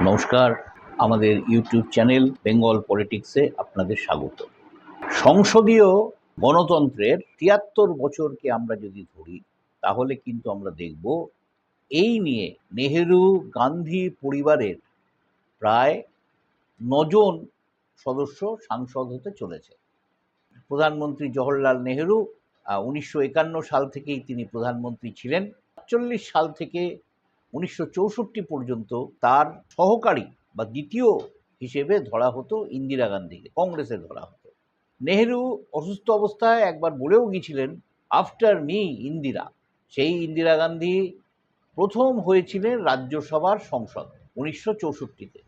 নমস্কার। আমাদের YouTube channel Bengal পলিটিক্সে আপনাদের স্বাগত। সংসদীয় গণতন্ত্রের তিয়াত্তর বছরকে আমরা যদি ধরি, তাহলে কিন্তু আমরা দেখব এই নিয়ে নেহেরু গান্ধী পরিবারের প্রায় নজন সদস্য সাংসদ হতে চলেছে। প্রধানমন্ত্রী জওহরলাল নেহেরু উনিশশো একান্ন সাল থেকেই তিনি প্রধানমন্ত্রী ছিলেন। আটচল্লিশ সাল থেকে উনিশশো চৌষট্টি পর্যন্ত তার সহকারী বা দ্বিতীয় হিসেবে ধরা হতো ইন্দিরা গান্ধীকে, কংগ্রেসে ধরা হতো। নেহেরু অসুস্থ অবস্থায় একবার বলেও গিয়েছিলেন আফটার মি ইন্দিরা। সেই ইন্দিরা গান্ধী প্রথম হয়েছিলেন রাজ্যসভার সংসদ উনিশশো চৌষট্টিতে।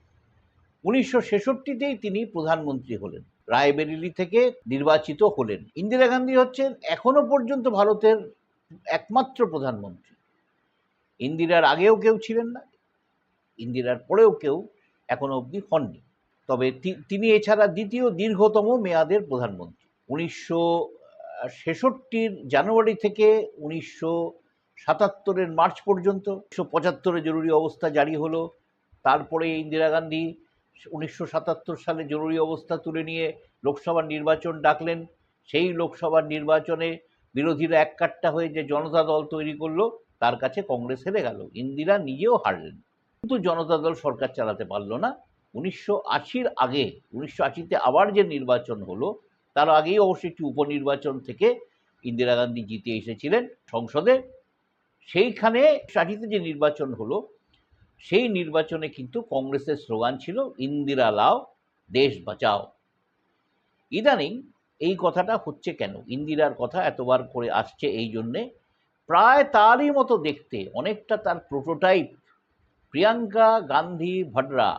উনিশশো ছেষট্টিতেই তিনি প্রধানমন্ত্রী হলেন, রায়বেরিলি থেকে নির্বাচিত হলেন। ইন্দিরা গান্ধী হচ্ছেন এখনও পর্যন্ত ভারতের একমাত্র প্রধানমন্ত্রী। ইন্দিরার আগেও কেউ ছিলেন না। ইন্দিরার পরেও কেউ এখনও অবধি হননি। তবে তিনি এছাড়া দ্বিতীয় দীর্ঘতম মেয়াদের প্রধানমন্ত্রী। উনিশশো ছেষট্টির জানুয়ারি থেকে উনিশশো সাতাত্তরের মার্চ পর্যন্ত, উনিশশো পঁচাত্তরে জরুরি অবস্থা জারি হলো। তারপরে ইন্দিরা গান্ধী উনিশশো সাতাত্তর সালে জরুরি অবস্থা তুলে নিয়ে লোকসভা নির্বাচন ডাকলেন। সেই লোকসভা নির্বাচনে বিরোধীরা এককাট্টা হয়ে যে জনতা দল তৈরি করল তার কাছে কংগ্রেস হেরে গেল। ইন্দিরা নিজেও হারলেন। কিন্তু জনতা দল সরকার চালাতে পারল না। উনিশশো আশির আগে, উনিশশো আশিতে আবার যে নির্বাচন হলো, তার আগেই অবশ্যই একটি উপনির্বাচন থেকে ইন্দিরা গান্ধী জিতে এসেছিলেন সংসদে। সেইখানে আশিতে যে নির্বাচন হলো, সেই নির্বাচনে কিন্তু কংগ্রেসের স্লোগান ছিল, ইন্দিরা লাও, দেশ বাঁচাও। ইদানিং এই কথাটা হচ্ছে কেন? ইন্দিরার কথা এতবার করে আসছে এই জন্যে প্রায় তারই মতো দেখতে অনেকটা তার প্রোটোটাইপ প্রিয়াঙ্কা গান্ধী ভডরা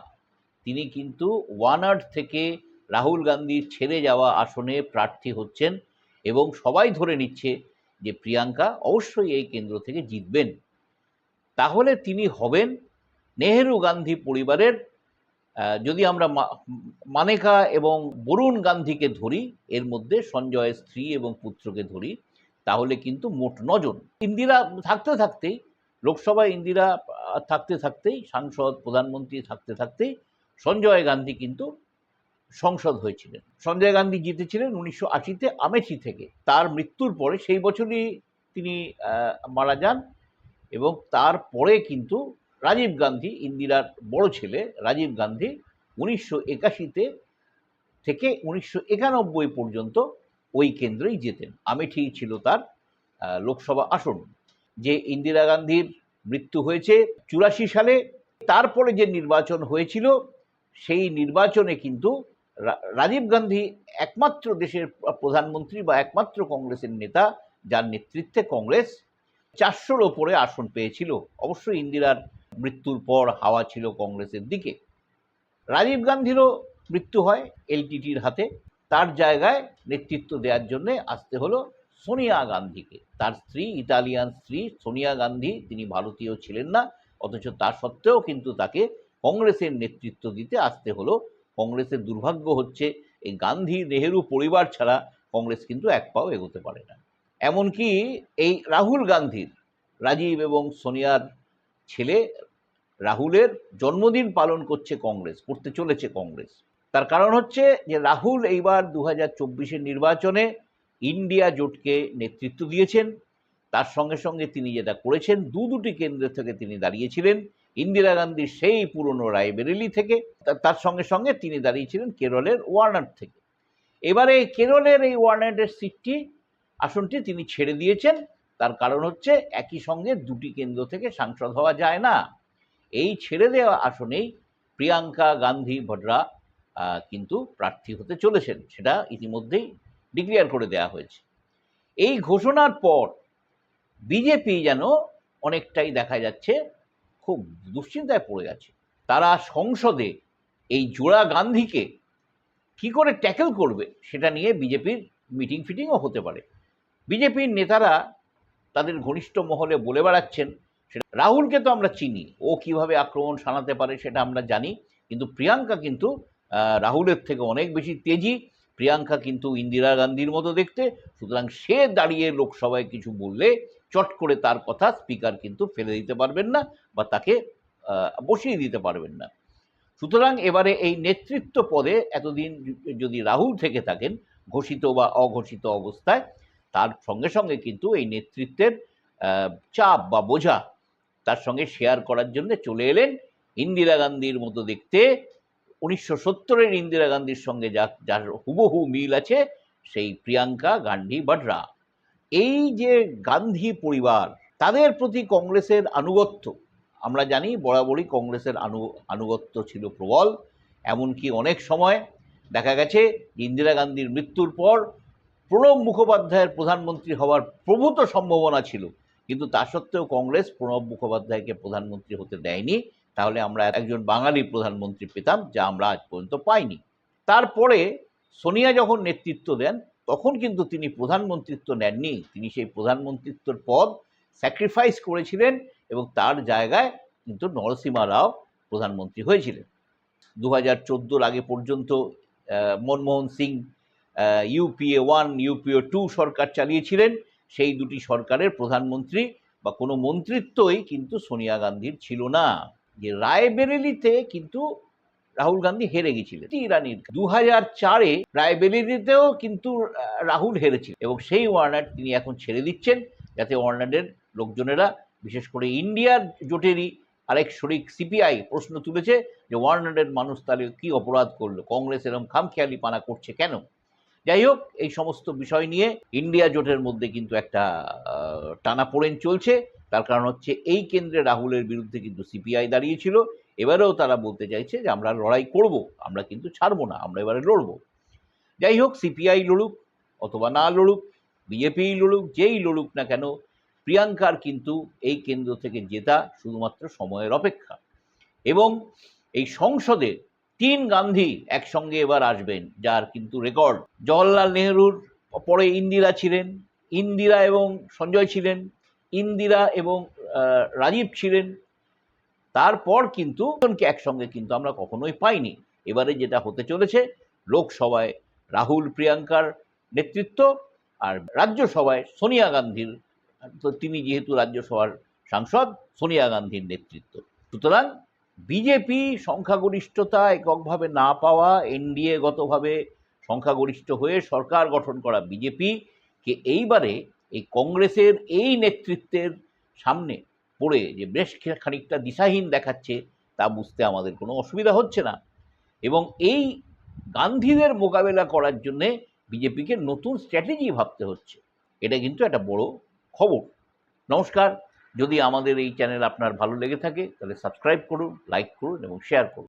তিনি কিন্তু ওয়ানার্ড থেকে রাহুল গান্ধীর ছেড়ে যাওয়া আসনে প্রার্থী হচ্ছেন এবং সবাই ধরে নিচ্ছে যে প্রিয়াঙ্কা অবশ্যই এই কেন্দ্র থেকে জিতবেন। তাহলে তিনি হবেন নেহেরু গান্ধী পরিবারের যদি আমরা মানেকা এবং বরুণ গান্ধীকে ধরি, এর মধ্যে সঞ্জয়ের স্ত্রী এবং পুত্রকে ধরি তাহলে কিন্তু মোট নজন। ইন্দিরা থাকতে থাকতেই, লোকসভায় ইন্দিরা থাকতে থাকতেই, সাংসদ, প্রধানমন্ত্রী থাকতে থাকতেই সঞ্জয় গান্ধী কিন্তু সংসদ হয়েছিলেন। সঞ্জয় গান্ধী জিতেছিলেন উনিশশো আশিতে আমেঠি থেকে। তার মৃত্যুর পরে সেই বছরই তিনি মারা যান এবং তারপরে কিন্তু রাজীব গান্ধী, ইন্দিরার বড় ছেলে রাজীব গান্ধী, উনিশশো একাশিতে থেকে উনিশশো একানব্বই পর্যন্ত ওই কেন্দ্রেই যেতেন। আমেঠি ছিল তার লোকসভা আসন। যে ইন্দিরা গান্ধীর মৃত্যু হয়েছে চুরাশি সালে, তারপরে যে নির্বাচন হয়েছিল, সেই নির্বাচনে কিন্তু রাজীব গান্ধী একমাত্র দেশের প্রধানমন্ত্রী বা একমাত্র কংগ্রেসের নেতা, যার নেতৃত্বে কংগ্রেস চারশোর ওপরে আসন পেয়েছিল। অবশ্যই ইন্দিরার মৃত্যুর পর হাওয়া ছিল কংগ্রেসের দিকে। রাজীব গান্ধীরও মৃত্যু হয় এলটিটির হাতে। তার জায়গায় নেতৃত্ব দেওয়ার জন্য আসতে হলো সোনিয়া গান্ধীকে। তার স্ত্রী, ইতালিয়ান স্ত্রী সোনিয়া গান্ধী, তিনি ভারতীয় ছিলেন না, অথচ তা সত্ত্বেও কিন্তু তাকে কংগ্রেসের নেতৃত্ব দিতে আসতে হলো। কংগ্রেসের দুর্ভাগ্য হচ্ছে, এই গান্ধী নেহেরু পরিবার ছাড়া কংগ্রেস কিন্তু এক পাও এগোতে পারে না। এমনকি এই রাহুল গান্ধীর, রাজীব এবং সোনিয়ার ছেলে রাহুলের জন্মদিন পালন করছে কংগ্রেস, করতে চলেছে কংগ্রেস। তার কারণ হচ্ছে যে রাহুল এইবার দু হাজার নির্বাচনে ইন্ডিয়া জোটকে নেতৃত্ব দিয়েছেন। তার সঙ্গে সঙ্গে তিনি যেটা করেছেন, দু দুটি কেন্দ্র থেকে তিনি দাঁড়িয়েছিলেন। ইন্দিরা গান্ধীর সেই পুরনো রায়বেরেলি থেকে তার সঙ্গে সঙ্গে তিনি দাঁড়িয়েছিলেন কেরলের ওয়ার্নার থেকে। এবারে কেরলের এই ওয়ার্নারের সিটটি, আসনটি তিনি ছেড়ে দিয়েছেন। তার কারণ হচ্ছে একই সঙ্গে দুটি কেন্দ্র থেকে সাংসদ হওয়া যায় না। এই ছেড়ে দেওয়া আসনেই প্রিয়াঙ্কা গান্ধী ভডরা কিন্তু প্রার্থী হতে চলেছেন। সেটা ইতিমধ্যেই ডিক্লেয়ার করে দেওয়া হয়েছে। এই ঘোষণার পর বিজেপি যেন অনেকটাই দেখা যাচ্ছে খুব দুশ্চিন্তায় পড়ে গেছে। তারা সংসদে এই জোড়া গান্ধীকে কি করে ট্যাকেল করবে সেটা নিয়ে বিজেপির মিটিং ফিটিংও হতে পারে। বিজেপির নেতারা তাদের ঘনিষ্ঠ মহলে বলে বেড়াচ্ছেন রাহুলকে তো আমরা চিনি, ও কীভাবে আক্রমণ শানাতে পারে সেটা আমরা জানি, কিন্তু প্রিয়াঙ্কা কিন্তু রাহুলের থেকে অনেক বেশি তেজি। প্রিয়াঙ্কা কিন্তু ইন্দিরা গান্ধীর মতো দেখতে। সুতরাং সে দাঁড়িয়ে লোকসভায় কিছু বললে চট করে তার কথা স্পিকার কিন্তু ফেলে দিতে পারবেন না বা তাকে বসিয়ে দিতে পারবেন না। সুতরাং এবারে এই নেতৃত্ব পদে এতদিন যদি রাহুল থেকে থাকেন, ঘোষিত বা অঘোষিত অবস্থায়, তার সঙ্গে সঙ্গে কিন্তু এই নেতৃত্বের চাপ বা বোঝা তার সঙ্গে শেয়ার করার জন্য চলে এলেন। ইন্দিরা গান্ধীর মতো দেখতে উনিশশো সত্তরের ইন্দিরা গান্ধীর সঙ্গে যা, যার হুবহু মিল আছে, সেই প্রিয়াঙ্কা গান্ধী বাড্রা। এই যে গান্ধী পরিবার, তাদের প্রতি কংগ্রেসের আনুগত্য, আমরা জানি বরাবরই কংগ্রেসের আনু, আনুগত্য ছিল প্রবল, এমনকি অনেক সময় দেখা গেছে ইন্দিরা গান্ধীর মৃত্যুর পর প্রণব মুখোপাধ্যায়ের প্রধানমন্ত্রী হওয়ার প্রভূত সম্ভাবনা ছিল, কিন্তু তা সত্ত্বেও কংগ্রেস প্রণব মুখোপাধ্যায়কে প্রধানমন্ত্রী হতে দেয়নি। তাহলে আমরা একজন বাঙালি প্রধানমন্ত্রী পেতাম, যা আমরা আজ পর্যন্ত পাইনি। তারপরে সোনিয়া যখন নেতৃত্ব দেন, তখন কিন্তু তিনি প্রধানমন্ত্রিত্ব নেননি। তিনি সেই প্রধানমন্ত্রিত্বর পদ স্যাক্রিফাইস করেছিলেন এবং তার জায়গায় কিন্তু নরসিমা রাও প্রধানমন্ত্রী হয়েছিলেন। দু হাজার চোদ্দোর আগে পর্যন্ত Manmohan Singh UPA one UPA two সরকার চালিয়েছিলেন। সেই দুটি সরকারের প্রধানমন্ত্রী বা কোনো মন্ত্রিত্বই কিন্তু সোনিয়া গান্ধীর ছিল না। যে রায়বেরেলিতে কিন্তু রাহুল গান্ধী হেরে গেছিলেন। ইরানির দু হাজার চারে রায়বেরেলিতেও কিন্তু রাহুল হেরেছিল এবং সেই ওয়ার্নার তিনি এখন ছেড়ে দিচ্ছেন যাতে ওয়ার্নারের লোকজনেরা, বিশেষ করে ইন্ডিয়ার জোটেরই আরেক শরিক সিপিআই প্রশ্ন তুলেছে যে ওয়ার্নারের মানুষ তাহলে কী অপরাধ করল? কংগ্রেস এরকম খামখেয়ালি পানা করছে কেন? যাই হোক, এই সমস্ত বিষয় নিয়ে ইন্ডিয়া জোটের মধ্যে কিন্তু একটা টানাপোড়েন চলছে। তার কারণ হচ্ছে এই কেন্দ্রে রাহুলের বিরুদ্ধে কিন্তু সিপিআই দাঁড়িয়েছিল। এবারেও তারা বলতে চাইছে যে আমরা লড়াই করব, আমরা কিন্তু ছাড়বো না, আমরা এবারে লড়বো। যাই হোক, সিপিআই লড়ুক অথবা না লড়ুক, বিজেপি লড়ুক, যেই লড়ুক না কেন, প্রিয়াঙ্কার কিন্তু এই কেন্দ্র থেকে জেতা শুধুমাত্র সময়ের অপেক্ষা। এবং এই সংসদে তিন গান্ধী একসঙ্গে এবার আসবেন, যার কিন্তু রেকর্ড। জওয়াহরলাল নেহরুর পরে ইন্দিরা ছিলেন, ইন্দিরা এবং সঞ্জয় ছিলেন ইন্দিরা এবং রাজীব ছিলেন। তারপর কিন্তু একসঙ্গে কিন্তু আমরা কখনোই পাইনি। এবারে যেটা হতে চলেছে, লোকসভায় রাহুল প্রিয়াঙ্কার নেতৃত্ব আর রাজ্যসভায় সোনিয়া গান্ধীর, তো তিনি যেহেতু রাজ্যসভার সাংসদ, সোনিয়া গান্ধীর নেতৃত্ব। সুতরাং বিজেপি সংখ্যাগরিষ্ঠতা এককভাবে না পাওয়া, এনডিএ গতভাবে সংখ্যাগরিষ্ঠ হয়ে সরকার গঠন করা বিজেপিকে এইবারে এই কংগ্রেসের এই নেতৃত্বের সামনে পড়ে যে বেশ খানিকটা দিশাহীন দেখাচ্ছে, তা বুঝতে আমাদের কোনো অসুবিধা হচ্ছে না। এবং এই গান্ধীদের মোকাবেলা করার জন্যে বিজেপিকে নতুন স্ট্র্যাটেজি ভাবতে হচ্ছে। এটা কিন্তু একটা বড় খবর। নমস্কার। যদি আমাদের এই চ্যানেল আপনার ভালো লেগে থাকে, তাহলে সাবস্ক্রাইব করুন, লাইক করুন এবং শেয়ার করুন।